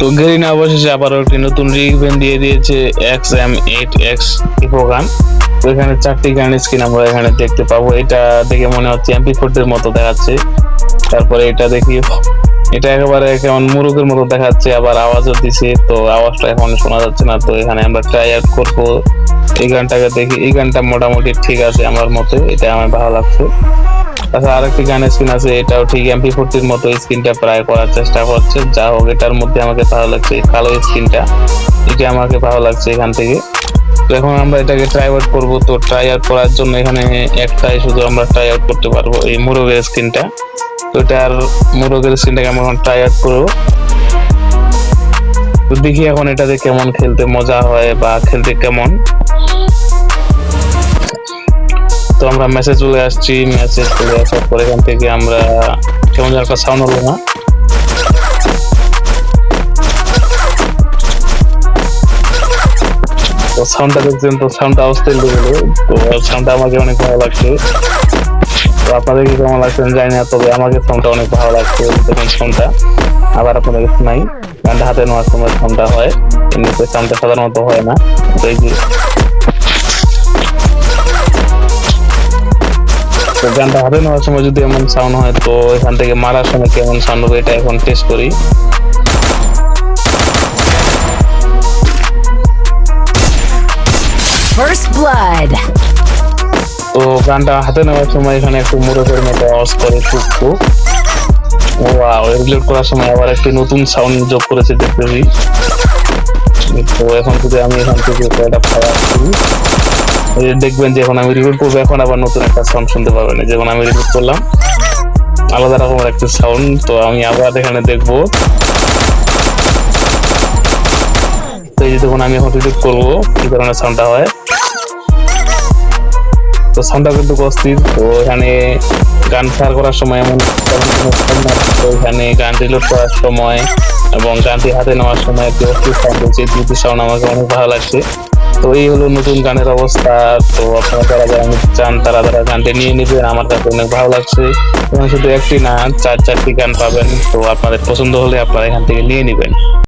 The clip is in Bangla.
তো গেরিনা অবশেষে আবারও একটি নতুন রিগভেন দিয়ে দিয়েছে এক্স এম এইট এক্স গান তো এখানে চারটি গান স্ক্রিন আমরা এখানে দেখতে পাবো। এটা দেখে মনে হচ্ছে এমপি ফোর্টের মতো দেখাচ্ছে। তারপরে এটা দেখি, এটা একেবারে কেমন মুরুগের মতো দেখাচ্ছে, আবার আওয়াজও দিছে, তো আওয়াজটা এখন শোনা যাচ্ছে না। তো এখানে আমরা ট্রাই আউট করব। এই গানটাকে দেখি, এই গানটা মোটামুটি ঠিক আছে আমার মতে, এটা আমার ভালো লাগছে। তাছাড়া আরেকটি গানের স্ক্রিন আছে, এটাও ঠিক এমপি ফোরটির মতো স্ক্রিনটা প্রায় করার চেষ্টা করছে। যা হোক, এটার মধ্যে আমাকে ভালো লাগছে কালো স্ক্রিনটা। এটা আমাকে ভালো লাগছে এখান থেকে। তো এখন আমরা এটাকে ট্রাই আউট করব। তো ট্রাই আউট করার জন্য এখানে একটাই শুধু আমরা ট্রাই আউট করতে পারব এই মুরগের স্ক্রিনটা। তো এটার মুরগের স্ক্রিনটাকে আমরা এখন ট্রাই আউট করব। তো দেখি এখন এটাতে কেমন খেলতে মজা হয় বা খেলতে কেমন। তো আমরা মেসেজ চলে আসছি মেসেজ চলে আসার পর এখান থেকে আমরা কেমন একটা সাউন্ড হলো না। তো সাউন্ডটা দেখছেন তো সাউন্ডটা অস্থির লেগেলো তো সাউন্ডটা আমাকে অনেক ভালো লাগছে। তো আপনাদের কি কেমন লাগছে জানি না, তবে আমাকে সাউন্ডটা অনেক ভালো লাগছে, দেখুন সাউন্ডটা আবার আপনাদের শোনাই গানটা হাতে নেওয়ার সময় সাউন্ডটা হয়। এমনিতে সাউন্ডটা সাধারণত হয় না। তো এই যে গানটা হাতে নেওয়ার সময় যদি এমন সাউন্ড হয় তো এখান থেকে মারার সময় কেমন সাউন্ড হবে এটা এখন টেস্ট করি। First blood. তো গানটা হাতে নেওয়ার সময় এখানে একটু মুরগের মতো আওয়াজ করে টুকটু ওয়াও রিলোড করার সময় আবার একটি নতুন সাউন্ড যোগ করেছে দেখতেছি। তো এখন যদি আমি এখান থেকে এটা ফায়ার দেখবেন যে এখন আমি রিলোড করব, এখন আবার নতুন একটা সাউন্ড শুনতে পাবেন। যেমন আমি রিলোড করলাম, আলাদা রকমের একটা সাউন্ড তো আমি আবার এখানে দেখব। তো এই যে দেখুন, আমি এখন রিলোড করব, কি ধরনের সাউন্ডটা হয়। তো সাউন্ডটা কিন্তু অস্থির, তো এখানে গান ফায়ার করার সময় এমন এখানে গান রিলোড করার সময় এবং গানটি হাতে নেওয়ার সময় একটি অস্থির সাউন্ড হচ্ছে দুটি সাউন্ড আমাকে অনেক ভালো লাগছে। তো এই হলো নতুন গানের অবস্থা। তো আপনারা যারা যারা চান, তারা তারা গানটি নিয়ে নিবেন, আমার কাছে অনেক ভালো লাগছে। এবং শুধু একটি না, চার চারটি গান পাবেন। তো আপনাদের পছন্দ হলে আপনারা এখান থেকে নিয়ে নেবেন।